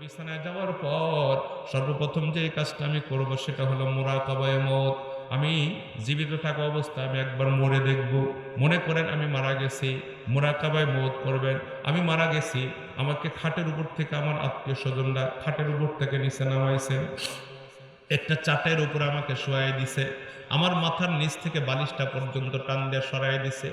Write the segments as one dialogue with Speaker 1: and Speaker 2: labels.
Speaker 1: বিছানায় যাওয়ার পর সর্বপ্রথম যে কাজটা আমি করব সেটা হলো মোরাকাবায় মত আমি জীবিত থাকা অবস্থায় আমি একবার মরে দেখব। মনে করেন আমি মারা গেছি, মোরাকাবায় মত করবেন। আমি মারা গেছি, আমাকে খাটের উপর থেকে আমার আত্মীয় স্বজনরা খাটের উপর থেকে নিচে নামাইছে। একটা চাটের উপর আমাকে শোয়াই দিছে। আমার মাথার নিচ থেকে বালিশটা পর্যন্ত টান দিয়ে সরাই দিছে।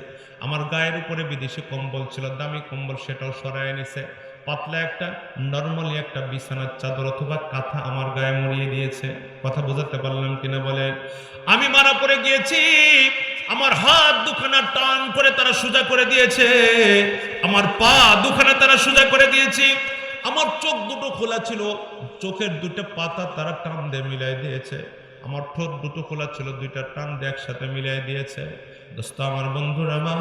Speaker 1: আমার গায়ের উপরে বিদেশি কম্বল ছিল, দামি কম্বল সেটাও সরাই নিছে। পাতলা একটা, নর্মালি একটা বিছানার চাদর অথবা কাঁথা আমার গায়ে মরিয়ে দিয়েছে। কথা বোঝাতে পারলাম কিনা বলে? আমি মারা পড়ে গিয়েছি। আমার হাত দুখানা টান করে তারা সোজা করে দিয়েছে। আমার পা দুখানা তারা সোজা করে দিয়েছি। আমার চোখ দুটো খোলা ছিল। চোখের দুটো পাতা তারা টান দিয়ে মিলাই দিয়েছে। আমার ঠোঁট দুটো খোলা ছিল, দুইটা টান দিয়ে একসাথে মিলাই দিয়েছে। দোস্ত, আমার বন্ধুরা আমার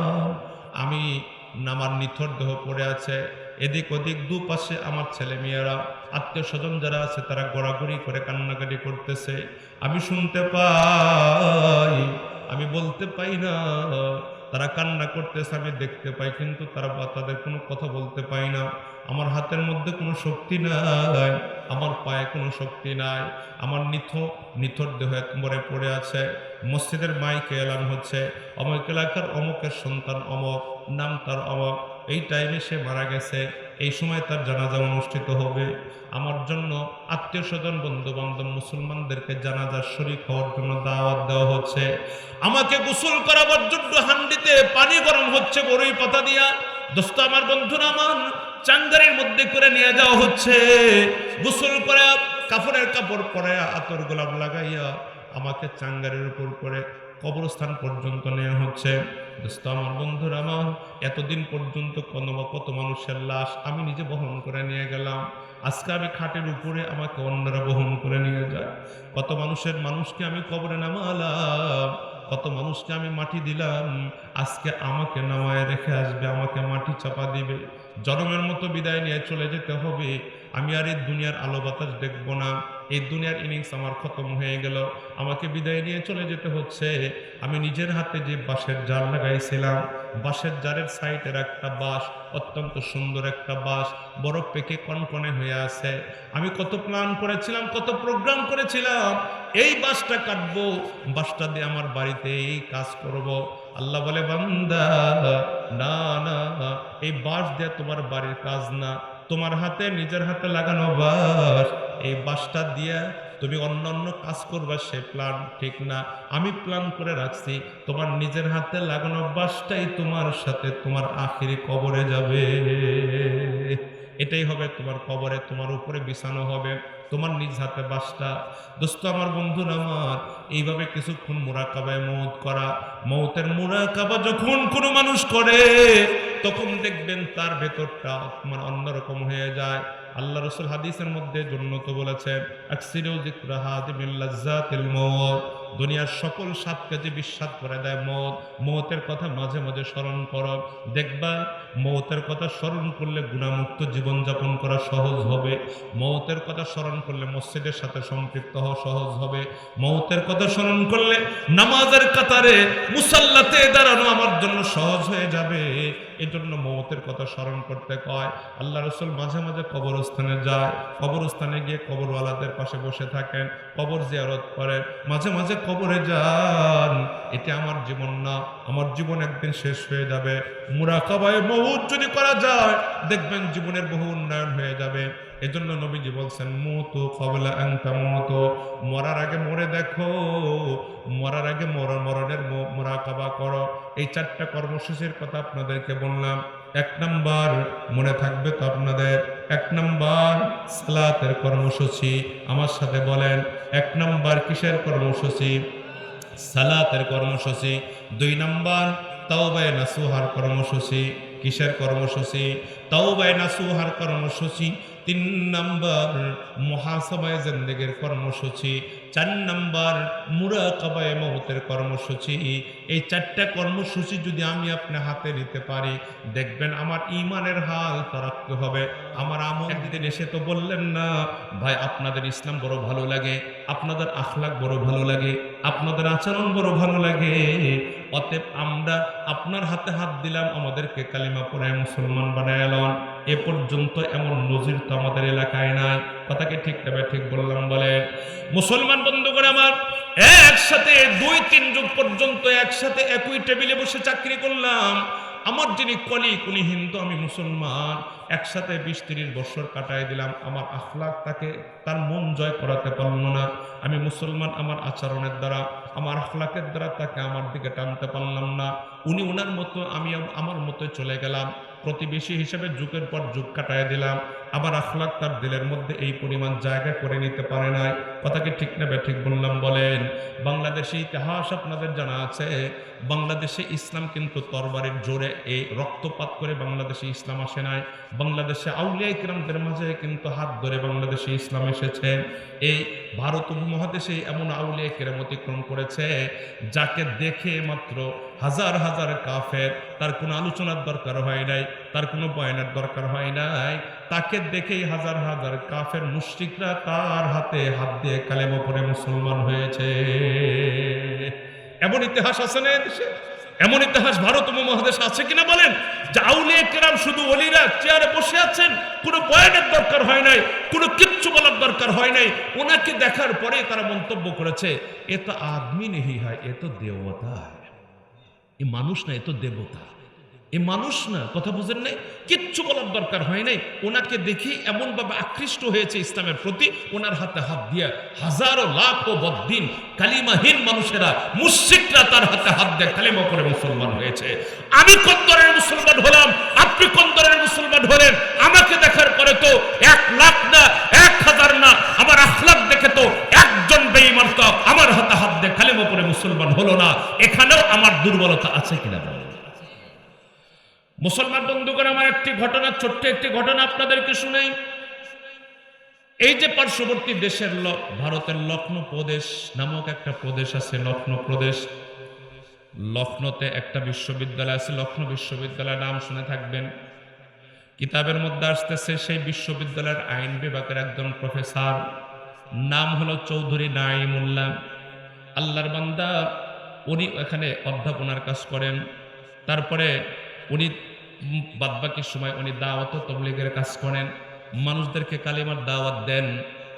Speaker 1: আমি নামার নিথর দেহ পড়ে আছে। এদিক ওদিক দুপাশে আমার ছেলে মেয়েরা আত্মীয় স্বজন যারা আছে তারা গড়াগড়ি করে কান্নাকাটি করতেছে। আমি শুনতে পাই, আমি বলতে পাই না। তারা কান্না করতেছে, আমি দেখতে পাই, কিন্তু তারা তাদের কোনো কথা বলতে পাই না। আমার হাতের মধ্যে কোনো শক্তি নাই, আমার পায়ে কোনো শক্তি নাই। আমার নিথ, নিথর দেহ একবারে পড়ে আছে। মসজিদের মাইকে এলান হচ্ছে। অমুক এলাকার অমুকের সন্তান অমক, নাম তার অমক। এই টাইমে সে মারা গেছে, এই সময় তার জানাজা অনুষ্ঠিত হবে। আমার জন্য আত্মীয় স্বজন বন্ধু বান্ধব মুসলমানদেরকে জানাজার শরীর হওয়ার জন্য দাওয়াত দেওয়া হচ্ছে। আমাকে গোসল করাবার জন্য হান্ডিতে পানি গরম হচ্ছে বড়ই পাতা দিয়া। দোস্ত, আমার বন্ধুরা আমার চাঙ্গারের মধ্যে করে নিয়ে যাওয়া হচ্ছে। গোসল করে কাপড়ের কাপড় পরে আতর গোলাপ লাগাইয়া আমাকে চাঙ্গারের উপর করে কবরস্থান পর্যন্ত নেওয়া হচ্ছে। দোস্ত আমার বন্ধুরা আমার, এতদিন পর্যন্ত কত কত মানুষের লাশ আমি নিজে বহন করে নিয়ে গেলাম। আজকে আমি খাটের উপরে আমাকে অন্যরা বহন করে নিয়ে যায়। কত মানুষের মানুষকে আমি কবরে নামালাম, কত মানুষকে আমি মাটি দিলাম। আজকে আমাকে নামায় রেখে আসবে, আমাকে মাটি চাপা দিবে। জনমের মতো বিদায় নিয়ে চলে যেতে হবে। আমি আর এই দুনিয়ার আলো বাতাস দেখব না। এই দুনিয়ার ইনিংস আমার খতম হয়ে গেল। আমাকে বিদায় নিয়ে চলে যেতে হচ্ছে। আমি নিজের হাতে যে বাঁশের জাল লাগাইছিলাম, বাঁশের জারের সাইডের একটা বাঁশ, অত্যন্ত সুন্দর একটা বাঁশ বরফ পেকে কনকনে হয়ে আছে। আমি কত প্ল্যান করেছিলাম, কত প্রোগ্রাম করেছিলাম, এই বাঁশটা কাটবো, বাঁশটা দিয়ে আমার বাড়িতে এই কাজ করব। আল্লাহ বলে, বান্দা, না না, এই বাঁশ দিয়ে তোমার বাড়ির কাজ না। তোমার হাতে, নিজের হাতে লাগানো বাঁশ এই বাসটা দিয়ে তুমি অন্য অন্য কাজ করবা, সে প্ল্যান ঠিক না। আমি প্ল্যান করে রাখছি, তোমার নিজের হাতে লাগানো বাসটাই তোমার সাথে তোমার আখিরি কবরে যাবে। এটাই হবে তোমার কবরে, তোমার উপরে বিছানো হবে, তোমার নিজ হাতে বাসটা। দোস্ত, আমার বন্ধুর আমার, এইভাবে কিছুক্ষণ মোরাকাবায় মৌত করা, মৌতের মোরাকাবা যখন কোনো মানুষ করে, তখন দেখবেন তার ভেতরটা মানে অন্যরকম হয়ে যায়। আল্লাহ রসুল হাদিসের মধ্যে জন্যত বলেছেন আকসিরু যিকরা হাদিমিল লাজ্জাতিল মউত। দুনিয়ার সকল সাত কাজে বিশ্বাস করে, দেয় মত, মতের কথা মাঝে মাঝে স্মরণ করো। দেখবা, মৌতের কথা স্মরণ করলে গুণামুক্ত জীবনযাপন করা সহজ হবে। মৌতের কথা স্মরণ করলে মসজিদের সাথে সম্পৃক্ত হওয়া সহজ হবে। মৌতের কথা স্মরণ করলে নামাজের কাতারে মুসাল্লাতে দাঁড়ানো আমার জন্য সহজ হয়ে যাবে। এই জন্য মৌতের কথা স্মরণ করতে কয়। আল্লাহ রসুল মাঝে মাঝে কবরস্থানে যায়। কবরস্থানে গিয়ে কবরওয়ালাদের পাশে বসে থাকেন। কবর জিয়ারত করেন মাঝে মাঝে কবরে যান। এটা আমার জীবন না, আমার জীবন একদিন শেষ হয়ে যাবে। মুরাকাবায় মৌত যদি করা যায়, দেখবেন জীবনের বহু উন্নয়ন হয়ে যাবে। এজন্য নবীজি বলছেন মতো কবলা আংটা মতো মরার আগে মরে দেখো, মরার আগে মর মরণের মোরাকাবা করো। এই চারটা কর্মসূচির কথা আপনাদেরকে বললাম। এক নাম্বার মনে থাকবে তো আপনাদের, এক নাম্বার সালাতের কর্মসূচি। আমার সাথে বলেন, এক নাম্বার কিসের কর্মসূচি? সালাতের কর্মসূচি। দুই নাম্বার তাওবায় নাসুহার কর্মসূচি। কিসের কর্মসূচি? তাওবায় নাসুহার কর্মসূচি। তিন নাম্বার মহাসভায় জিন্দেগের কর্মসূচি। চার নাম্বার মুরাকাবায় মহতের কর্মসূচি। এই চারটা কর্মসূচি যদি আমি আপনি হাতে নিতে পারি, দেখবেন আমার ইমানের হাল তারাক্ত হবে। আমার আমল একদিন এসে তো বললেন না, ভাই, আপনাদের ইসলাম বড় ভালো লাগে, আপনাদের আখলাক বড় ভালো লাগে, আপনাদের আচরণ বড় ভালো লাগে। অতএব আমরা আপনার হাতে হাত দিলাম, আমাদেরকে কালিমা পরে মুসলমান বানায় এলন এ পর্যন্ত এমন নজির তো আমাদের এলাকায় নাই। কথাকে ঠিক তবে ঠিক বললাম বলে, মুসলমান বন্ধু করে আমার, একসাথে দুই তিন যুগ পর্যন্ত একসাথে একই টেবিলে বসে চাকরি করলাম। আমার যিনি কলিক উনি হিন্দু, আমি মুসলমান। একসাথে বিশ তিরিশ বছর কাটায় দিলাম। আমার আখলাক তাকে, তার মন জয় করাতে পারল না। আমি মুসলমান আমার আচরণের দ্বারা, আমার আখলাকের দ্বারা তাকে আমার দিকে টানতে পারলাম না। উনি ওনার মতো, আমি আমার মতো চলে গেলাম। প্রতিবেশী হিসেবে যুগের পর যুগ কাটায় দিলাম। আবার আখলাক তার দিলের মধ্যে এই পরিমাণ জায়গা করে নিতে পারে নাই। কথাকে ঠিক না ঠিক বললাম বলেন। বাংলাদেশি ইতিহাস আপনাদের জানা আছে। বাংলাদেশে ইসলাম কিন্তু তরবারের জোরে এই রক্তপাত করে বাংলাদেশে ইসলাম আসে নাই। বাংলাদেশে আউলিয়া ইকরামদের মাঝে কিন্তু হাত ধরে বাংলাদেশে ইসলাম এসেছে। এই ভারত উপমহাদেশে এমন আউলিয়া কিরাম অতিক্রম করেছে, যাকে দেখে মাত্র হাজার হাজার কাফের, তার কোনো আলোচনার দরকার হয় নাই, তার কোনো বয়ানের দরকার হয় নাই। তাকে দেখেই হাজার হাজার কাফের মুশরিকরা তার হাতে হাত দিয়ে কালেমা পরে মুসলমান হয়েছে। এমন ইতিহাস আছে না দেশে এমন ইতিহাস ভারত মহাদেশ আছে কিনা বলেন? যে শুধু অলিরা চেয়ারে বসে আছেন, কোনো বয়ানের দরকার হয় নাই, কোনো কিচ্ছু বলার দরকার হয় নাই। ওনাকে দেখার পরে তারা মন্তব্য করেছে, এ তো আদমি নেই হয়, এ তো দেবতা এ মানুষ না, এ তো দেবতা। এ মানুষ না, কথা বুঝেন নাই? কিচ্ছু বলার দরকার হয় নাই। ওনাকে দেখি এমনভাবে আকৃষ্ট হয়েছে ইসলামের প্রতি। ওনার হাতে হাত দিয়া হাজারো লাখ ও বদ্দিন, কালিমাহীন মানুষেরা, মুশরিকরা তার হাতে হাত দিয়ে কালিমা করে মুসলমান হয়েছে। আমি কোন ধরনের মুসলমান হলাম? আপনি কোন ধরনের মুসলমান হলেন? আমাকে দেখার পরে তো এক লাখ না, এক হাজার না আমার আখলাক দেখে তো একজন বেঈমান তো আমার হাতে হাত দিয়ে কালিমা করে মুসলমান হলো না এখানেও আমার দুর্বলতা আছে কিনা মুসলমান বন্ধুগণ, আমার একটি ঘটনা, ছোট্ট একটি ঘটনা আপনাদেরকে শুনাই। এই যে পার্শ্ববর্তী দেশের ভারতের লক্ষ্ণৌ প্রদেশ নামক একটা প্রদেশ আছে লক্ষ্ণৌ প্রদেশ। লক্ষ্ণৌতে একটা বিশ্ববিদ্যালয় আছে লক্ষ্ণৌ বিশ্ববিদ্যালয়ের নাম শুনে থাকবেন। কিতাবের মধ্যে আসতেছে, সেই বিশ্ববিদ্যালয়ের আইন বিভাগের একজন প্রফেসর, নাম হলো চৌধুরী নাইমুল্লাহ আল্লাহর বান্দা উনি এখানে অধ্যাপনার কাজ করেন। তারপরে উনি বাদবাকির সময় উনি দাওয়াত তবলিগের কাজ করেন। মানুষদেরকে কালিমার দাওয়াত দেন।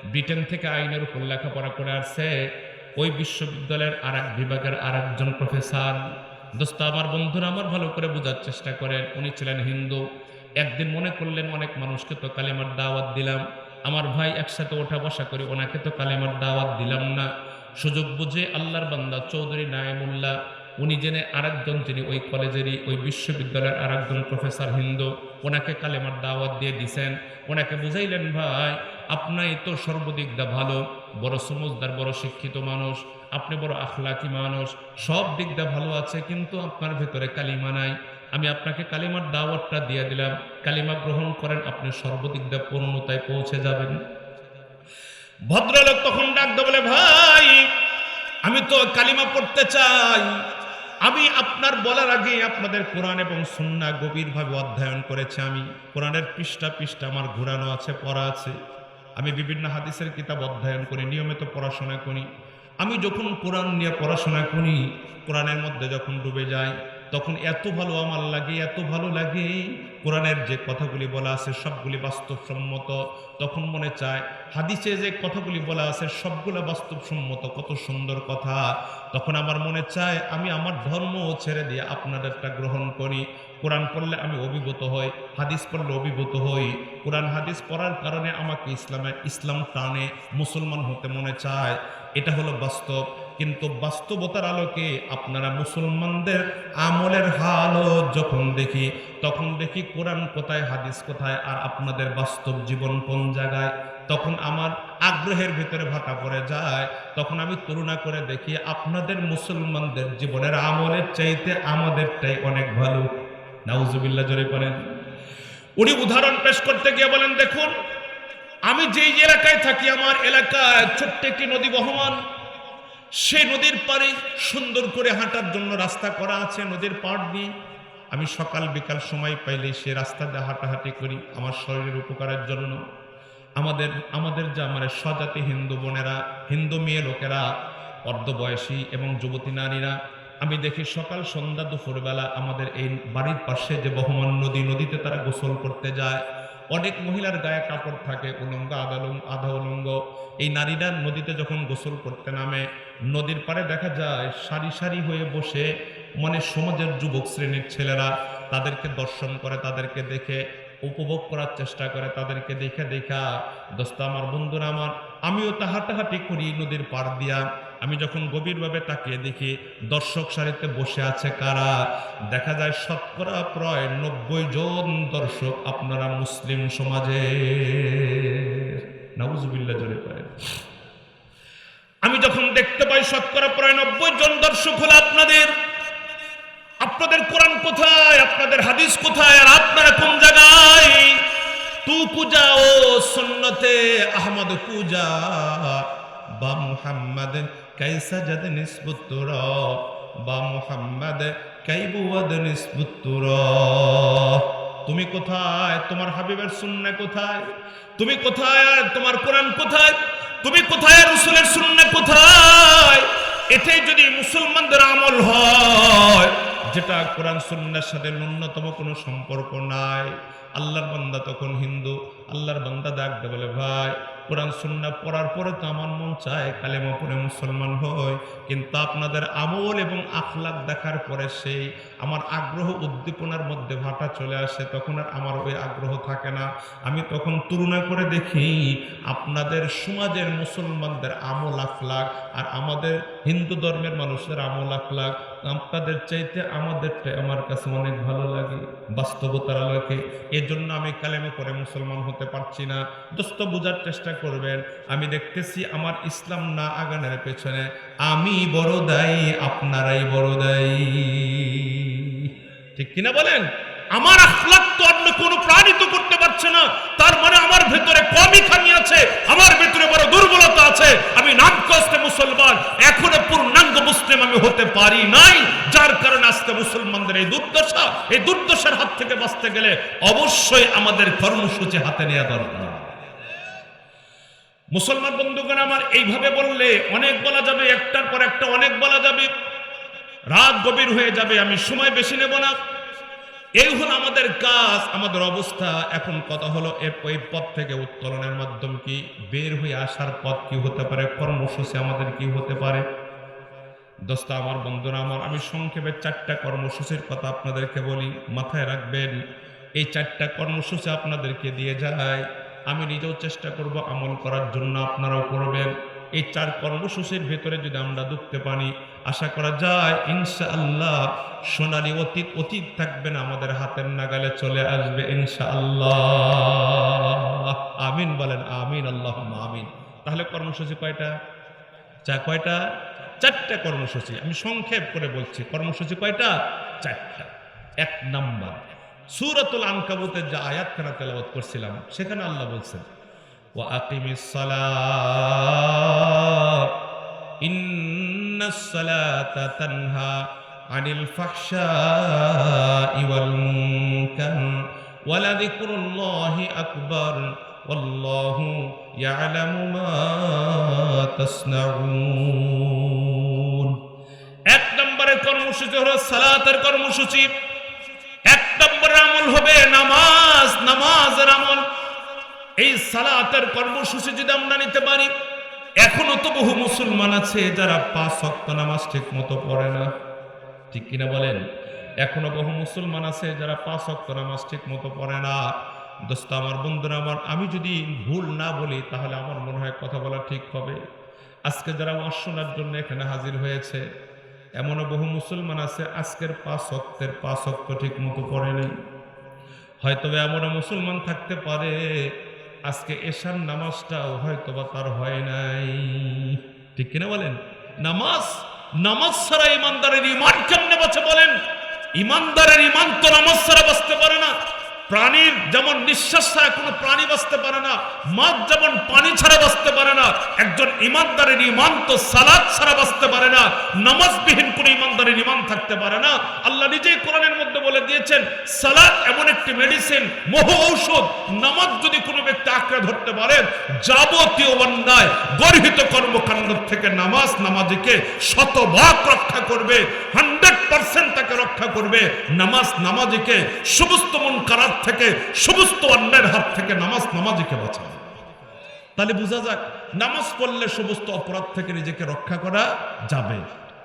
Speaker 1: ব্রিটেন থেকে আইনের উপর লেখাপড়া করে আসছে। ওই বিশ্ববিদ্যালয়ের আর এক বিভাগের আর একজন প্রফেসর। দোস্ত, আমার বন্ধুরা আমার ভালো করে বোঝার চেষ্টা করেন। উনি ছিলেন হিন্দু। একদিন মনে করলেন, অনেক মানুষকে তো কালিমার দাওয়াত দিলাম। আমার ভাই একসাথে ওঠা বসা করে ওনাকে তো কালিমার দাওয়াত দিলাম না। সুযোগ বুঝে আল্লাহর বান্দা চৌধুরী নায়মুল্লাহ, উনি জেনে আরেকজন যিনি ওই কলেজেরই, ওই বিশ্ববিদ্যালয়ের আরেকজন প্রফেসর হিন্দু, ওনাকে কালেমার দাওয়াত দিয়ে দিছেন। ওনাকে বুঝাইলেন, ভাই, আপনাই তো সর্বদিক দা ভালো, বড় সমজদার, বড় শিক্ষিত মানুষ, আপনি বড় আখলাকি মানুষ, সব দিক দা ভালো আছে, কিন্তু আপনার ভেতরে কালিমা নাই। আমি আপনাকে কালিমার দাওয়াতটা দিয়ে দিলাম, কালিমা গ্রহণ করেন, আপনি সর্বদিক দা পূর্ণতায় পৌঁছে যাবেন। ভদ্রলোক তখন ডাক দিয়ে বলে, ভাই, আমি তো কালিমা পড়তে চাই। আমি আপনার বলার আগে আপনাদের কোরআন এবং সুন্না গভীরভাবে অধ্যয়ন করেছি। আমি কোরআনের পৃষ্ঠা পৃষ্ঠা আমার ঘোরানো আছে, পড়া আছে। আমি বিভিন্ন হাদিসের কিতাব অধ্যয়ন করি, নিয়মিত পড়াশোনা করি। আমি যখন কোরআন নিয়ে পড়াশোনা করি, কোরআনের মধ্যে যখন ডুবে যাই তখন এত ভালো আমার লাগে, এত ভালো লাগে। কোরআনের যে কথাগুলি বলা আছে সবগুলি বাস্তবসম্মত। তখন মনে চায়, হাদিসে যে কথাগুলি বলা আছে সবগুলো বাস্তবসম্মত, কত সুন্দর কথা। তখন আমার মনে চায়, আমি আমার ধর্ম ছেড়ে দিয়ে আপনাদেরটা গ্রহণ করি। কোরআন পড়লে আমি অভিভূত হই, হাদিস পড়লে অভিভূত হই। কোরআন, হাদিস পড়ার কারণে আমাকে ইসলামে, ইসলাম টানে, মুসলমান হতে মনে চায়। এটা হলো বাস্তব। কিন্তু বাস্তবতার আলোকে আপনারা মুসলমানদের আমলের হালত যখন দেখি, তখন দেখি কোরআন কোথায়, হাদিস কোথায়, আর আপনাদের বাস্তব জীবন কোন জায়গায়? তখন আমার আগ্রহের ভিতরে ভাটা পড়ে যায়। তখন আমি তুলনা করে দেখি আপনাদের মুসলমানদের জীবনের আমলের চাইতে আমাদেরটাই অনেক ভালো। নাউজুবিল্লাহ, জোরে করেন উনি উদাহরণ পেশ করতে গিয়ে বলেন, দেখুন, আমি যেই এলাকায় থাকি, আমার এলাকায় ছোট্ট একটি নদী বহমান। সেই নদীর পাড়ে সুন্দর করে হাঁটার জন্য রাস্তা করা আছে নদীর পাড় দিয়ে। আমি সকাল বিকাল সময় পাইলে সে রাস্তা দিয়ে হাঁটাহাঁটি করি আমার শরীরের উপকারের জন্য। আমাদের আমাদের যে আমার স্বজাতি হিন্দু বোনেরা, হিন্দু মেয়ে লোকেরা, অর্ধবয়সী এবং যুবতী নারীরা, আমি দেখি সকাল সন্ধ্যা দুপুরবেলা আমাদের এই বাড়ির পাশে যে বহমান নদী, নদীতে তারা গোসল করতে যায়। অনেক মহিলার গায়ে কাপড় থাকে, উলঙ্গ আধা উলঙ্গ আধা উলঙ্গ। এই নারীরা নদীতে যখন গোসল করতে নামে নদীর পাড়ে দেখা যায়, সারি সারি হয়ে বসে মানে সমাজের যুবক শ্রেণির ছেলেরা তাদেরকে দর্শন করে, তাদেরকে দেখে, উপভোগ করার চেষ্টা করে, তাদেরকে দেখে দেখা, দোস্ত আমার, বন্ধুরা আমার, আমিও তা হাঁটাহাঁটি করি নদীর পাড় দিয়া। আমি যখন গভীরভাবে তাকিয়ে দেখি, দর্শক সারিতে বসে আছে কারা? দেখা যায় শতকরা প্রায় নব্বই জন দর্শক আপনারা মুসলিম সমাজে নাউজুবিল্লাহ, জোরে করেন। আমি যখন দেখতে পাই শতকরা প্রায় নব্বই জন দর্শক হলো আপনাদের আপনাদের কোরআন কোথায়, আপনাদের হাদিস কোথায়, আর আপনারা কোন জায়গায়? তু পূজা ও সুন্নতে আহমদ পূজা, বা মুহাম্মদ কাইসা জাদ নিসবুত্তুর বা মুহাম্মদ কাইবুয়াদ নিসবুত্তুর তুমি কোথায়? তোমার হাবিবের সুন্না কোথায়? তুমি কোথায়? আর তোমার কোরআন কোথায়? তুমি কোথায় রসুলের সুন্না কোথায়? এটাই যদি মুসলমানদের আমল হয়, যেটা কোরআন সুন্নার সাথে ন্যূনতম কোনো সম্পর্ক নাই। আল্লাহর বান্দা তখন হিন্দু, আল্লাহর বান্দা ডাকতে বলে, ভাই কোরআন সুন্না পড়ার পরে তো আমার মন চায় কালেমা পড়ে মুসলমান হয় কিন্তু আপনাদের আমল এবং আখলাক দেখার পরে সেই আমার আগ্রহ উদ্দীপনার মধ্যে ভাটা চলে আসে, তখন আর আমার ওই আগ্রহ থাকে না। আমি তখন তুলনা করে দেখি আপনাদের সমাজের মুসলমানদের আমল আখলাক আর আমাদের হিন্দু ধর্মের মানুষের আমল আখলাক আপনাদের চাইতে আমাদেরটাই আমার কাছে অনেক ভালো লাগে, বাস্তবতার আলোকে। এজন্য আমি কালেমে পরে মুসলমান হতে পারছি না। দোস্ত, বোঝার চেষ্টা করবেন, আমি দেখতেছি আমার ইসলাম না আগানের পেছনে। আমি বড় দায়ী, আপনারাই বড় দায়ী। ঠিক কিনা বলেন? আমার আখলাক তো অন্য কোনো প্রাণী তো করতে পারছে না। তার মানে আমার ভেতরে কমই খামি আছে, আমার ভেতরে বড় দুর্বলতা আছে। আমি নাম কষ্টে মুসলমান, এখনও পূর্ণাঙ্গ মুসলিম আমি হতে পারি নাই। যার কারণে আজকে মুসলমানদের এই দুর্দশা, এই দুর্দশার হাত থেকে বাঁচতে গেলে অবশ্যই আমাদের কর্মসূচি হাতে নেওয়া দরকার। মুসলমান বন্ধুগণ, আমার এইভাবে বললে অনেক বলা যাবে, একটার পর একটা অনেক বলা যাবে। রাত গভীর হয়ে যাবে, আমি সময় বেশি নেব না। এই হলো আমাদের কাজ, আমাদের অবস্থা। এখন কথা হলো ওই পথ থেকে উত্তোলনের মাধ্যম কি? বের হয়ে আসার পথ কি হতে পারে? কর্মসূচি আমাদের কি হতে পারে? দোস্তা, আমার বন্ধুরা, আমার, আমি সংক্ষেপে চারটা কর্মসূচির কথা আপনাদেরকে বলি। মাথায় রাখবেন, এই চারটা কর্মসূচি আপনাদেরকে দিয়ে যায়। আমি নিজেও চেষ্টা করব আমল করার জন্য আপনারাও করবেন। এই চার কর্মসূচির ভেতরে যদি আমরা ঢুকতে পারি, আশা করা যায় ইনশাআল্লাহ সোনালি অতীত অতীত থাকবে না, আমাদের হাতের নাগালে চলে আসবে ইনশাআল্লাহ। আমিন বলেন, আমিন আল্লাহ আমিন। তাহলে কর্মসূচি কয়টা? চা কয়টা? চারটা কর্মসূচি। আমি সংক্ষেপ করে বলছি, কর্মসূচি কয়টা? চারটা। এক নাম্বার, সুরাতুল আনকাবুতের যে আয়াতখানা তেলাওয়াত করছিলাম, সেখানে আল্লাহ বলছেন ও আকিমিস সালাত ইন্নাস সালাতা তানহা আনিল ফাহশাই ওয়াল মুনকার ওয়ালাযিকরুল্লাহি আকবার والله يعلم ما تصنعون এক নম্বরের কর্মসূচি হলো সালাতের কর্মসূচি এক নম্বরের আমল হবে নামাজ নামাজের আমল এই সালাতের কর্মসূচি যদি আমরা নিতে পারি, এখনও তো বহু মুসলমান আছে যারা পাঁচ শক্ত নামাজ ঠিক মতো পড়ে না। ঠিক কিনা বলেন? এখনও বহু মুসলমান আছে যারা পাঁচ শক্ত নামাজ ঠিক মতো পড়ে না। দোস্ত, আমার বন্ধুরা, আমার, আমি যদি ভুল না বলি, তাহলে আমার মনে হয় কথা বলা ঠিক হবে। আজকে যারা ওয়াজ শোনার জন্য এখানে হাজির হয়েছে, এমনও বহু মুসলমান আছে আজকের পাঁচ শক্তের পাঁচ শক্ত ঠিক মতো পড়ে নেই। হয়তো এমনও মুসলমান থাকতে পারে আজকে এশার নামাজটাও হয়তো বা তার হয় নাই। ঠিক কিনা বলেন? নামাজ নামাজ ছাড়া ইমানদারের ইমান কেমনে বাঁচে বলেন? ইমানদারের ইমান তো নামাজ ছাড়া বাঁচতে পারে না। প্রাণীর যেমন নিঃশ্বাস ছাড়া কোনো প্রাণী বাঁচতে পারে না, মাছ যেমন পানি ছাড়া বাঁচতে পারে না, একজন ইমানদারের ইমান তো সালাদ ছাড়া বাঁচতে পারে না, নামাজবিহীন কোন ইমানদারের ইমান থাকতে পারে না। আল্লাহ নিজেই কোরআনের মধ্যে বলে দিয়েছেন, সালাদ এমন একটি মেডিসিন মোহ ঔষধ, নামাজ যদি কোনো ব্যক্তি আঁকড়ে ধরতে পারেন যাবতীয় অন্যায়, গর্হিত কর্মকাণ্ড থেকে নামাজ নামাজিকে শতভাগ রক্ষা করবে, হান্ড্রেড পার্সেন্ট তাকে রক্ষা করবে, নামাজ নামাজিকে সমস্ত মন কারার থেকে সমস্ত অন্যায়ের হাত থেকে নামাজ নামাজিকে বাঁচাবে তাহলে বোঝা যাক, নামাজ পড়লে সমস্ত অপরাধ থেকে নিজেকে রক্ষা করা যাবে।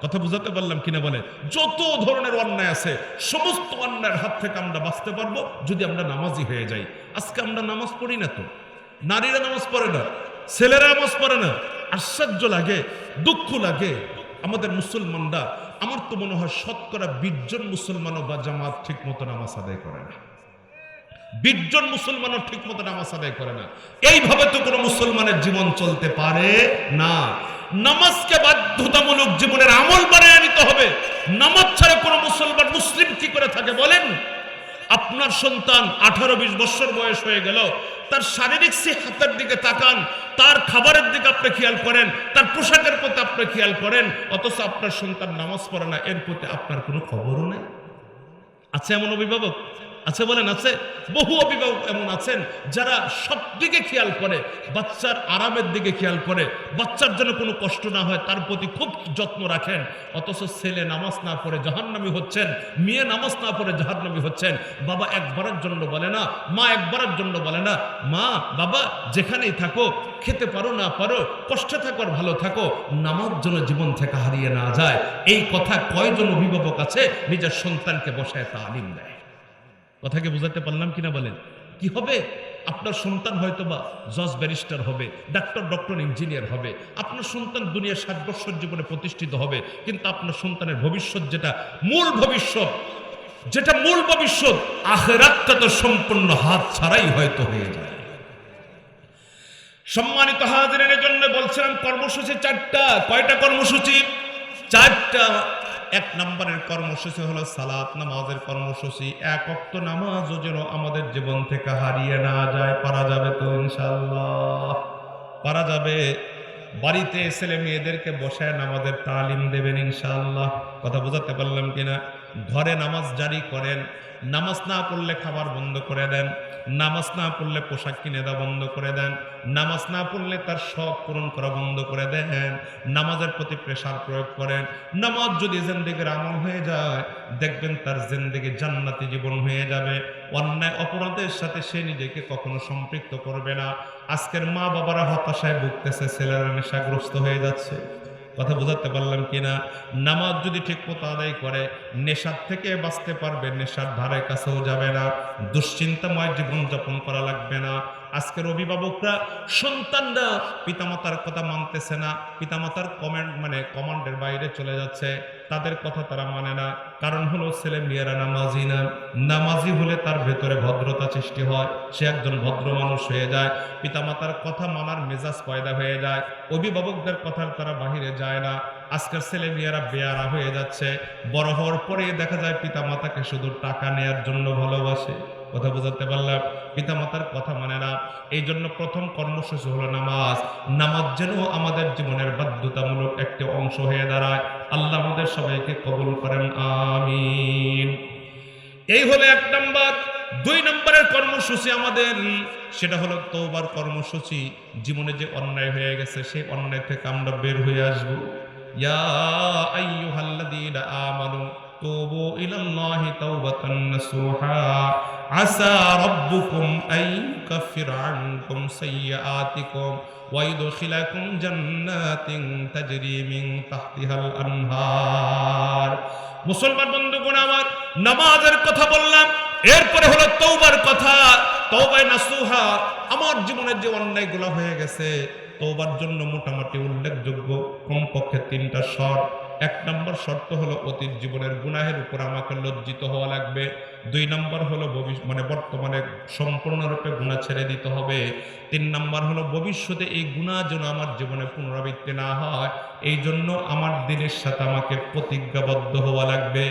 Speaker 1: কথা বুঝাতে পারলাম কিনা বলে? যত ধরনের অন্যায় আছে, সমস্ত অন্যায়ের হাত থেকে আমরা বাঁচতে পারব যদি আমরা নামাজি হয়ে যাই। আজকে আমরা নামাজ পড়ি না তো? নারীরা নামাজ পড়ে না? ছেলেরা নামাজ পড়ে না? আশ্চর্য লাগে, দুঃখ লাগে। আমাদের মুসলমানরা, আমার তো মনে হয় শতকরা বিশজন মুসলমানও বা জামাত ঠিক মতো নামাজ আদায় করে না। বিশজন মুসলমানও ঠিক মতো নামাজ আদায় করে না। এইভাবে তো কোনো মুসলমানের জীবন চলতে পারে না। নামাজকে বাধ্যতামূলক জীবনের আমল বানায় নিতে হবে। নামাজ ছাড়া কোনো মুসলমান মুসলিম কি করে থাকে বলেন? আপনার সন্তান আঠারো বিশ বছর বয়স হয়ে গেল, তার শারীরিক হাতের দিকে তাকান, তার খাবারের দিকে আপনি খেয়াল করেন, তার পোশাকের প্রতি আপনি খেয়াল করেন, অথচ আপনার সন্তান নামাজ পড়ে না, এর প্রতি আপনার কোনো খবরও নেই। আছে এমন অভিভাবক? আছে বলেন আছে? বহু অভিভাবক এমন আছেন যারা সব দিকে খেয়াল করে, বাচ্চার আরামের দিকে খেয়াল করে, বাচ্চার জন্য কোনো কষ্ট না হয়, তার প্রতি খুব যত্ন রাখেন। অথচ ছেলে নামাজ না পড়ে জাহান্নামী হচ্ছেন, মেয়ে নামাজ না পড়ে জাহান্নামী হচ্ছেন, বাবা একবারের জন্য বলে না, মা একবারের জন্য বলে না, মা, বাবা, যেখানেই থাকো, খেতে পারো না পারো, কষ্টে থাকো আর ভালো থাকো, নামাজ জন্য জীবন থেকে হারিয়ে না যায়। এই কথা কয়জন অভিভাবক আছে, নিজের সন্তানকে বসায় তালিম দেয়। কথাকে বুঝাতে পারলাম কিনা বলেন? কি হবে? আপনার সন্তান হয়তো বা জজ ব্যারিস্টার হবে, ডাক্তার, ডক্টর, ইঞ্জিনিয়ার হবে। আপনার সন্তান দুনিয়ার ষাট বৎসর জীবনে প্রতিষ্ঠিত হবে, কিন্তু আপনার সন্তানের ভবিষ্যৎ যেটা, মূল ভবিষ্যৎ, যেটা মূল ভবিষ্যৎ, আখেরাতটা তো সম্পূর্ণ হাত ছাড়াই হয়তো হয়ে যায়। সম্মানিত হাজিরের জন্য বলছিলাম কর্মসূচি চারটা, কয়টা কর্মসূচি? চারটা এক নম্বরের কর্মসূচি হলো সালাত নামাজের কর্মসূচি। এক অক্ত নামাজও যেন আমাদের জীবন থেকে হারিয়ে না যায়, পারা যাবে তো ইনশাল্লাহ পারা যাবে। বাড়িতে ছেলে মেয়েদেরকে বসায় নামাজের তালিম দেবেন ইনশাল্লাহ কথা বোঝাতে পারলাম কিনা? ঘরে নামাজ জারি করেন, নামাজ না পড়লে খাবার বন্ধ করে দেন, নামাজ না পড়লে পোশাক কিনে দেওয়া বন্ধ করে দেন, নামাজ না পড়লে তার শখ পূরণ করা বন্ধ করে দেন, নামাজের প্রতি প্রেশার প্রয়োগ করেন। নামাজ যদি জেন্দিগির আমল হয়ে যায়, দেখবেন তার জেন্দিগি জান্নাতি জীবন হয়ে যাবে। অন্যায় অপরাধের সাথে সে নিজেকে কখনো সম্পৃক্ত করবে না। আজকের মা বাবারা হতাশায় ভুগতেছে, ছেলেরা নেশাগ্রস্ত হয়ে যাচ্ছে। কথা বোঝাতে পারলাম কিনা? নামাজ যদি ঠিক মতো আদায় করে, নেশার থেকে বাঁচতে পারবে, নেশার ধারে কাছেও যাবে না, দুশ্চিন্তাময় জীবনযাপন করা লাগবে না। আজকের অভিভাবকরা সন্তানরা পিতামাতার কথা মানতেছে না, পিতামাতার কমেন্ট মানে কমান্ডের বাইরে চলে যাচ্ছে, তাদের কথা তারা মানে না। কারণ হলো ছেলে মেয়েরা নামাজি না। নামাজি হলে তার ভেতরে ভদ্রতা সৃষ্টি হয়, সে একজন ভদ্র মানুষ হয়ে যায়, পিতামাতার কথা মানার মেজাজ পয়দা হয়ে যায়, অভিভাবকদের কথা তারা বাহিরে যায় না। আজকের ছেলে মেয়েরা বেয়ারা হয়ে যাচ্ছে, বড় হওয়ার পরে দেখা যায় পিতামাতাকে শুধু টাকা নেয়ার জন্য ভালোবাসে। কথা বোঝাতে পারলাম। পিতামাতার কথা মানে না। এই জন্য প্রথম কর্মসূচি হলো নামাজ। নামাজ যেন আমাদের জীবনের বাধ্যতামূলক একটি অংশ হয়ে দাঁড়ায়। আল্লাহ আমাদের সবাইকে কবুল করেন, আমিন। এই হলো এক নাম্বার। দুই নম্বরের কর্মসূচি আমাদের। সেটা হলো তৌবার কর্মসূচি। জীবনে যে অন্যায় হয়ে গেছে, সেই অন্যায় থেকে আমরা বের হয়ে আসব। ইয়া আইয়ুহাল্লাযীনা আমানু। তুবু ইলাল্লাহি তাওবাতান নাসুহা আসা রাব্বুকুম আন ইউকাফিরা আনকুম সাইয়্যাতিকুম ওয়া ইউদখিলাকুম জান্নাতিন তাজরি মিন তাহতিহাল আনহার মুসলমান বন্ধুগণ, আমার নামাজের কথা বললাম, এরপরে হলো তৌবার কথা। তৌবায় নাসুহা, আমার জীবনের যে অন্যায়গুলো হয়ে গেছে তৌবার জন্য মোটামুটি উল্লেখযোগ্য, কমপক্ষে তিনটা শর্ত। এক নম্বর শর্ত হলো অতীত জীবনের গুনাহের উপর আমাকে লজ্জিত হওয়া লাগবে। দুই নম্বর হলো ভবিষ্য মানে বর্তমানে সম্পূর্ণরূপে গুণা ছেড়ে দিতে হবে। তিন নম্বর হলো ভবিষ্যতে এই গুণা যেন আমার জীবনে পুনরাবৃত্তি না হয়, এই জন্য আমার দিনের সাথে আমাকে প্রতিজ্ঞাবদ্ধ হওয়া লাগবে।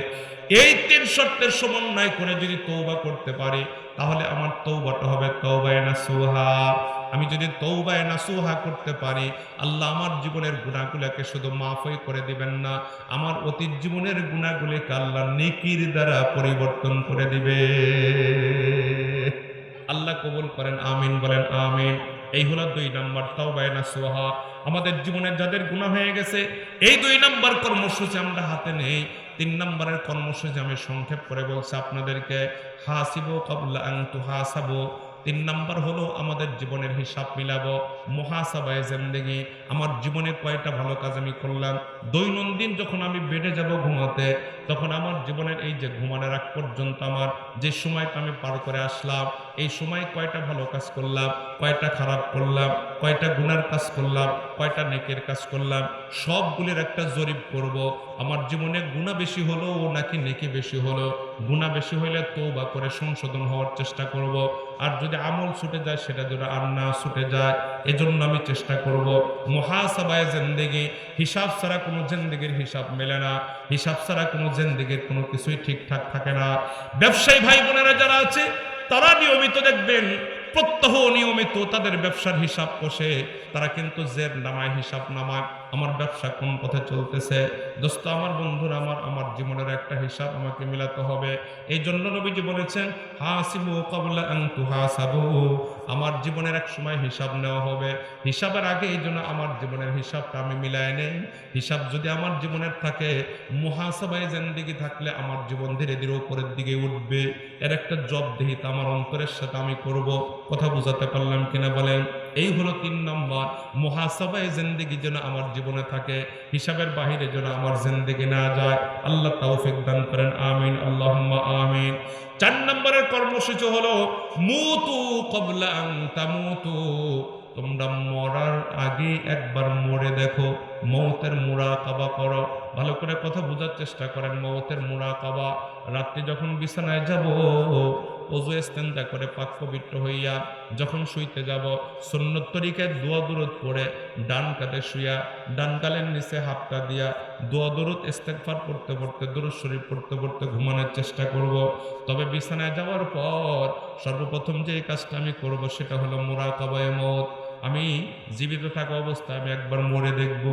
Speaker 1: এই তিন শর্তের সমন্বয় করে যদি তৌবা করতে পারি তাহলে আমার তৌবাটা হবে তৌবায় নাসুহা। আমি যদি তৌবায় নাসুহা করতে পারি, আল্লাহ আমার জীবনের গুণাগুলোকে শুধু মাফই করে দিবেন না, আমার অতীত জীবনের গুণাগুলিকে আল্লাহ নেকির দ্বারা পরিবর্তন করে দিবে। আল্লাহ কবুল করেন, আমিন বলেন, আমিন। এই হলো দুই নাম্বার তওবায়ে নাসুহা। আমাদের জীবনে যাদের গুনাহ হয়ে গেছে, এই দুই নাম্বার কর্মসূচি আমরা হাতে নেই। তিন নম্বরের কর্মসূচি আমি সংক্ষেপ করে বলছি, আপনাদেরকে হাসিবো কবলা আং তু হাসাবো। তিন নাম্বার হলো আমাদের জীবনের হিসাব মিলাবো। মহাসাবায় জেন্দেগি, আমার জীবনে কয়েকটা ভালো কাজ আমি করলাম। দৈনন্দিন যখন আমি বেডে যাব ঘুমাতে তখন আমার জীবনের এই যে ঘুমানোর আগ পর্যন্ত আমার যে সময়টা আমি পার করে আসলাম, এই সময় কয়টা ভালো কাজ করলাম, কয়টা খারাপ করলাম, কয়টা গুনার কাজ করলাম, কয়টা নেকের কাজ করলাম, সবগুলির একটা জরিপ করব। আমার জীবনে গুণা বেশি হলো নাকি নেকি বেশি হলো গুণা বেশি হইলে তো বা করে সংশোধন হওয়ার চেষ্টা করব। আর যদি আমল ছুটে যায়, সেটা যেন আর না ছুটে যায় এজন্য আমি চেষ্টা করব, মহাসভায় জেন্দেগি, হিসাব ছাড়া কোনো জেন্দেগির হিসাব মেলে না, হিসাব ছাড়া কোনো জেন্দেগির কোনো কিছুই ঠিকঠাক থাকে না। ব্যবসায়ী ভাই বোনেরা যারা আছে, তারা নিয়মিত দেখবেন, প্রত্যহ নিয়মিত তাদের ব্যবসার হিসাব কষে, তারা কিন্তু জের নামায়, হিসাব নামায়। আমার ব্যবসা কোন পথে চলতেছে? দোস্ত, আমার বন্ধুরা, আমার আমার জীবনের একটা হিসাব আমাকে মিলাতে হবে। এই জন্য নবীজি বলেছেন, হাসিবু কাবলা আন তুহাসাবু। আমার জীবনের এক সময় হিসাব নেওয়া হবে। হিসাবের আগে এই জন্য আমার জীবনের হিসাবটা আমি মিলাই নেই। হিসাব যদি আমার জীবনের থাকে মহাসভায় জিন্দিগি থাকলে আমার জীবন ধীরে ধীরে উপরের দিকে উঠবে। এর একটা জবদেহিতা আমার অন্তরের সাথে আমি করব। কথা বুঝাতে পারলাম কিনা বলেন? এই হলো তিন নম্বর। মহাসভায় জিন্দিগি যেন আমার জীবনে থাকে, হিসাবের বাহিরে যেন আমার জিন্দিগি না যায়। আল্লাহ তৌফিক দান করেন, আমিন আল্লাহ আমিন। চার নম্বরের কর্মসূচি হলো, মুতু কবলা তোমরা মরার আগে একবার মরে দেখো, মৌতের মুড়া কাবা করো ভালো করে কথা বোঝার চেষ্টা করেন, মৌতের মুড়া কাবা রাত্রি যখন বিছানায় যাব, অজু এস্তেন্দা করে পাক পবিত্র হইয়া যখন শুইতে যাব, সুন্নত তরিকায় দোয়া দূরত পড়ে ডান কাতে শুইয়া, ডান কালের নিচে হাতটা দিয়া দোয়া দূরত ইস্তেকফার পড়তে পড়তে দূরত শরীফ পড়তে পড়তে ঘুমানোর চেষ্টা করব। তবে বিছানায় যাওয়ার পর সর্বপ্রথম যে কাজটা আমি করব সেটা হলো মোরা কাবায় মত আমি জীবিত থাকা অবস্থায় আমি একবার মরে দেখব।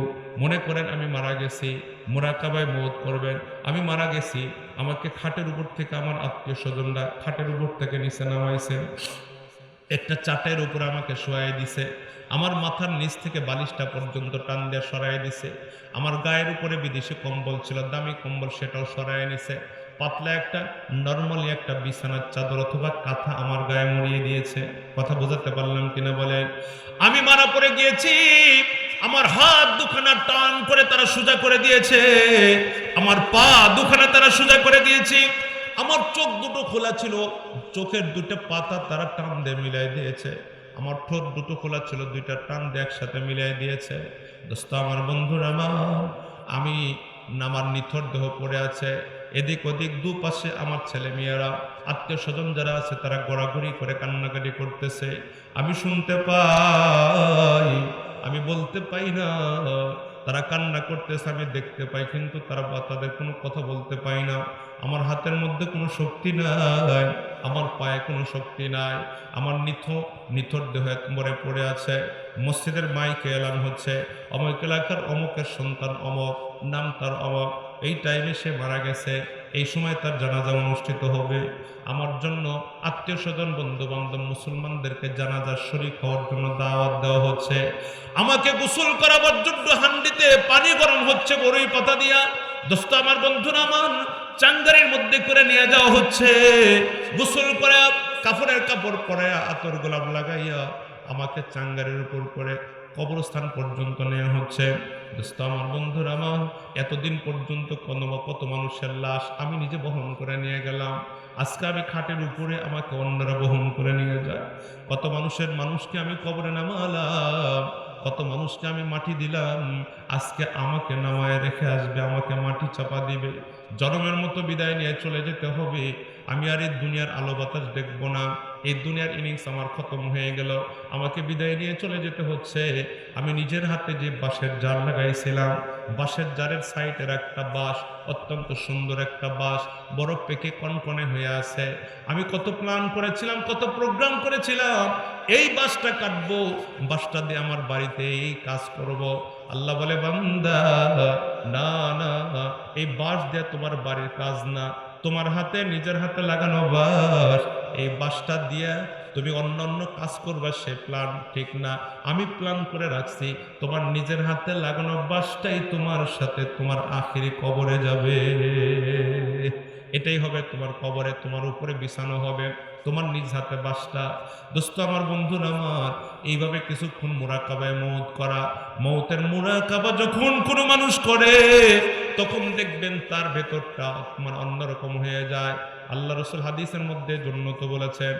Speaker 1: মনে করেন আমি মারা গেছি, মোরাকাবায় মত করবেন। আমি মারা গেছি, আমাকে খাটের উপর থেকে আমার আত্মীয় স্বজনরা খাটের উপর থেকে নিচে নামাইছে একটা চাটের উপর আমাকে শোয়াই দিছে। আমার মাথার নিচ থেকে বালিশটা পর্যন্ত টান দিয়ে সরাই দিছে। আমার গায়ের উপরে বিদেশি কম্বল ছিল, দামি কম্বল সেটাও সরাই নিছে। পাতলা একটা, নর্মালি একটা বিছানার চাদর অথবা কাঁথা আমার গায়ে মুড়িয়ে দিয়েছে। কথা বোঝাতে পারলাম কিনা বলে আমি মারা পড়ে গিয়েছি। আমার হাত দুখানা টান করে তারা সোজা করে দিয়েছে। আমার পা দুখানা তারা সোজা করে দিয়েছি। আমার চোখ দুটো খোলা ছিল, চোখের দুটো পাতা তারা টান দিয়ে মিলাই দিয়েছে। আমার ঠোঁট দুটো খোলা ছিল, দুইটা টান দিয়ে একসাথে মিলাই দিয়েছে। দোস্ত, আমার বন্ধুরা আমার আমি নামার নিথর দেহ পড়ে আছে। এদিক ওদিক দুপাশে আমার ছেলে মেয়েরা আত্মীয় স্বজন যারা আছে, তারা গড়াগড়ি করে কান্নাকাটি করতেছে। আমি শুনতে পাই, আমি বলতে পাই না তারা কান্না করতেছে, আমি দেখতে পাই, কিন্তু তারা তাদের কোনো কথা বলতে পাই না। আমার হাতের মধ্যে কোনো শক্তি নাই, আমার পায়ে কোনো শক্তি নাই, আমার নিথ, নিথর দেহ মরে পড়ে আছে, মসজিদের মাইকে এলান হচ্ছে, অমুক এলাকার অমুকের সন্তান অমক, নাম তার অমক। এই টাইমে সে মারা গেছে। এই সময় তার জানাজা অনুষ্ঠিত হবে। আমার জন্য আত্মীয় স্বজন বন্ধু বান্ধব মুসলমানদেরকে জানাজার শরীক হওয়ার জন্য দাওয়াত দেওয়া হচ্ছে। আমাকে গোসল করাবার জন্য হান্ডিতে পানি গরম হচ্ছে বড়ই পাতা দিয়া। দোস্ত, আমার বন্ধুরা আমার চাঙ্গারের মধ্যে করে নিয়ে যাওয়া হচ্ছে। গোসল করে কাপড়ের কাপড় পরে আতর গোলাপ লাগাইয়া আমাকে চাঙ্গারের উপর করে কবরস্থান পর্যন্ত নেওয়া হচ্ছে। দোস্ত আমার বন্ধুরা, আমার এতদিন পর্যন্ত কত কত মানুষের লাশ আমি নিজে বহন করে নিয়ে গেলাম। আজকে আমি খাটের উপরে আমাকে অন্যরা বহন করে নিয়ে যায়। কত মানুষের মানুষকে আমি কবরে নামালাম, কত মানুষকে আমি মাটি দিলাম। আজকে আমাকে নামায় রেখে আসবে, আমাকে মাটি চাপা দিবে। জনমের মতো বিদায় নিয়ে চলে যেতে হবে। আমি আর এই দুনিয়ার আলো বাতাস দেখব না। এই দুনিয়ার ইনিংস আমার খতম হয়ে গেল। আমাকে বিদায় নিয়ে চলে যেতে হচ্ছে। আমি নিজের হাতে যে বাঁশের জার লাগাইছিলাম, বাঁশের জারের সাইডের একটা বাঁশ, অত্যন্ত সুন্দর একটা বাঁশ বরফ পেকে কনকনে হয়ে আছে। আমি কত প্ল্যান করেছিলাম, কত প্রোগ্রাম করেছিলাম, এই বাঁশটা কাটবো, বাঁশটা দিয়ে আমার বাড়িতে এই কাজ করব। আল্লাহ বলে, বান্দা, না না, এই বাঁশ দিয়ে তোমার বাড়ির কাজ না। তোমার হাতে, নিজের হাতে লাগানো বাঁশ এই বাসটা দিয়ে তুমি অন্য অন্য কাজ করবা, সে প্ল্যান ঠিক না। আমি প্ল্যান করে রাখছি, তোমার নিজের হাতে লাগানো বাসটাই তোমার সাথে তোমার আখিরি কবরে যাবে। এটাই হবে তোমার কবরে, তোমার উপরে বিছানো হবে, তোমার নিজ হাতে বাসটা। দোস্ত, আমার বন্ধুরা আমার, এইভাবে কিছুক্ষণ মোরাকাবায় মৌত করা, মৌতের মোরাকাবা যখন কোনো মানুষ করে, তখন দেখবেন তার ভেতরটা মানে অন্যরকম হয়ে যায়। আল্লাহ রসুল হাদিসের মধ্যে জন্নত বলেছেন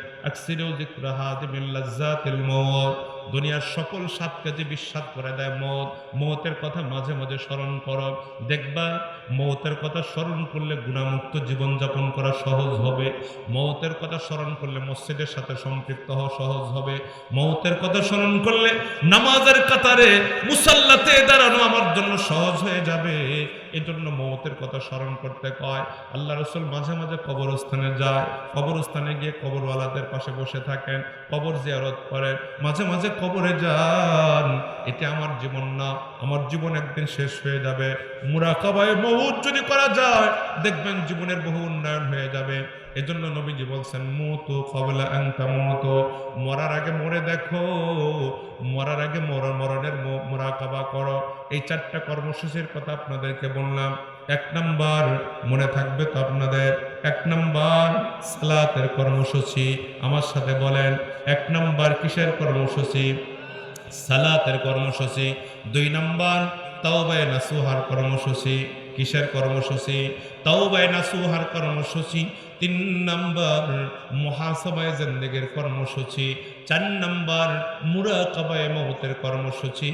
Speaker 1: দুনিয়ার সকল সাত কাজে বিশ্বাস করে দেয় মদ মতের কথা মাঝে মাঝে স্মরণ করো। দেখবা মৌতের কথা স্মরণ করলে গুণামুক্ত জীবনযাপন করা সহজ হবে। মৌতের কথা স্মরণ করলে মসজিদের সাথে সম্পৃক্ত হওয়া সহজ হবে। মৌতের কথা স্মরণ করলে নামাজের কাতারে মুসাল্লাতে দাঁড়ানো আমার জন্য সহজ হয়ে যাবে। এই জন্য মৌতের কথা স্মরণ করতে কয়। আল্লাহ রসুল মাঝে মাঝে কবরস্থানে যায়। কবরস্থানে গিয়ে কবরওয়ালাদের পাশে বসে থাকেন, কবর জিয়ারত করেন। মাঝে মাঝে কবরে যান। এটা আমার জীবন না, আমার জীবন একদিন শেষ হয়ে যাবে। মুরাকাবায় মৌত যদি করা যায়, দেখবেন জীবনের বহু উন্নয়ন হয়ে যাবে। এজন্য নবীজি বলছেন, মতো কবলা আংটা মতো। মরার আগে মরে দেখো, মরার আগে মর, মরণের মোরাকাবা করো। এই চারটা কর্মসূচির কথা আপনাদেরকে বললাম। এক নাম্বার, মনে থাকবে তো আপনাদের? এক নাম্বার, সালাতের কর্মসূচি। আমার সাথে বলেন, এক নাম্বার কিসের কর্মসূচি? সালাতের কর্মসূচি। দুই নাম্বার তাওবায় নাসুহার কর্মসূচি। কিসের কর্মসূচি? তাও তাওবায় নাসুহার কর্মসূচি। তিন নম্বর মহাসভায় জেন্দেগের কর্মসূচি। চার নাম্বার মুরাকাবায় মহতের কর্মসূচি।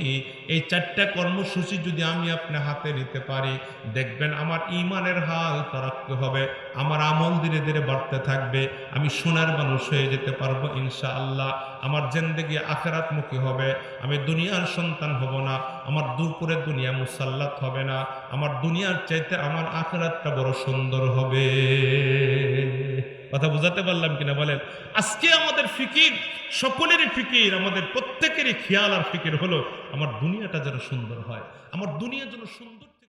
Speaker 1: এই চারটা কর্মসূচি যদি আমি আপনার হাতে নিতে পারি, দেখবেন আমার ইমানের হাল তারাক্কি হবে, আমার আমল ধীরে ধীরে বাড়তে থাকবে, আমি সোনার মানুষ হয়ে যেতে পারব ইনশা আল্লাহ আমার জেন্দেগি আখেরাতমুখী হবে, আমি দুনিয়ার সন্তান হব না, আমার দুপুরে দুনিয়া মুসাল্লাত হবে না, আমার দুনিয়ার চাইতে আমার আখেরাতটা বড় সুন্দর হবে। কথা বোঝাতে পারলাম কিনা বলেন? আজকে আমাদের ফিকির, সকলেরই ফিকির, আমাদের প্রত্যেকেরই খেয়াল আর ফিকির হলো, আমার দুনিয়াটা যেন সুন্দর হয়, আমার দুনিয়া যেন সুন্দর